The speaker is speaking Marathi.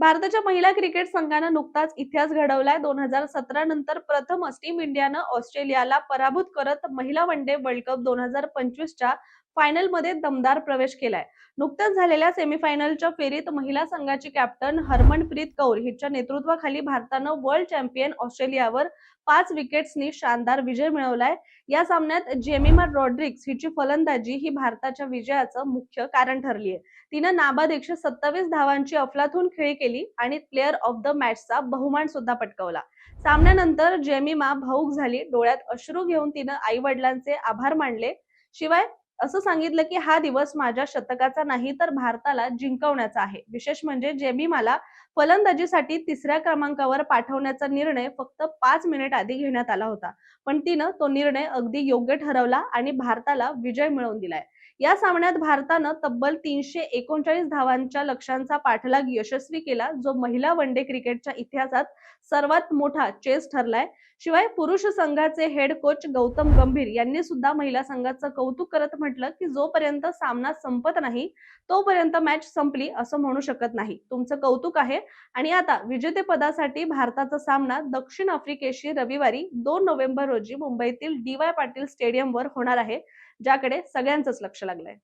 भारताच्या महिला क्रिकेट संघानं नुकताच इतिहास घडवलाय. दोन हजार सतरा नंतर प्रथमच टीम इंडियानं ऑस्ट्रेलियाला पराभूत करत महिला वन डे वर्ल्ड कप दोन हजार पंचवीसच्या फायनलमध्ये दमदार प्रवेश केलाय. नुकत्याच झालेल्या सेमीफायनलच्या फेरीत महिला संघाची कॅप्टन हरमनप्रीत कौर हिच्या नेतृत्वाखाली भारतानं वर्ल्ड चॅम्पियन ऑस्ट्रेलियावर पाच विकेट्सनी शानदार विजय मिळवलाय. या सामन्यात जेमिमा रॉड्रिक्स हिची फलंदाजी ही भारताच्या विजयाचं मुख्य कारण ठरली आहे तिनं नाबाद एकशे सत्तावीस धावांची अफलातून खेळी केली आणि प्लेअर ऑफ द मॅचचा बहुमान सुद्धा पटकावला. सामन्यानंतर जेमिमा भाऊक झाली. डोळ्यात अश्रू घेऊन तिनं आई वडिलांचे आभार मानले. शिवाय असं सांगितलं की हा दिवस माझ्या शतकाचा नाही तर भारताला जिंकवण्याचा आहे. विशेष म्हणजे जेबीमाला फलंदाजीसाठी तिसऱ्या क्रमांकावर पाठवण्याचा निर्णय फक्त पाच मिनिट आधी घेण्यात आला होता. पण तिनं तो निर्णय अगदी योग्य ठरवला आणि भारताला विजय मिळवून दिलाय. या सामन्यात भारतानं तब्बल तीनशे एकोणचाळीस धावांच्या लक्ष्यांचा पाठलाग यशस्वी केला जो महिला वन डे क्रिकेटच्या इतिहासात सर्वात मोठा चेस ठरलाय. शिवाय पुरुष संघाचे हेड कोच गौतम गंभीर यांनी सुद्धा महिला संघाचं कौतुक करत म्हटलं की जोपर्यंत सामना संपत नाही तोपर्यंत मॅच संपली असं म्हणू शकत नाही. तुमचं कौतुक आहे. आणि आता विजेतेपदासाठी भारताचा सामना दक्षिण आफ्रिकेशी रविवारी दोन नोव्हेंबर रोजी मुंबईतील डी वाय पाटील स्टेडियमवर होणार आहे ज्याकडे सगळ्यांचंच लक्ष लागलंय.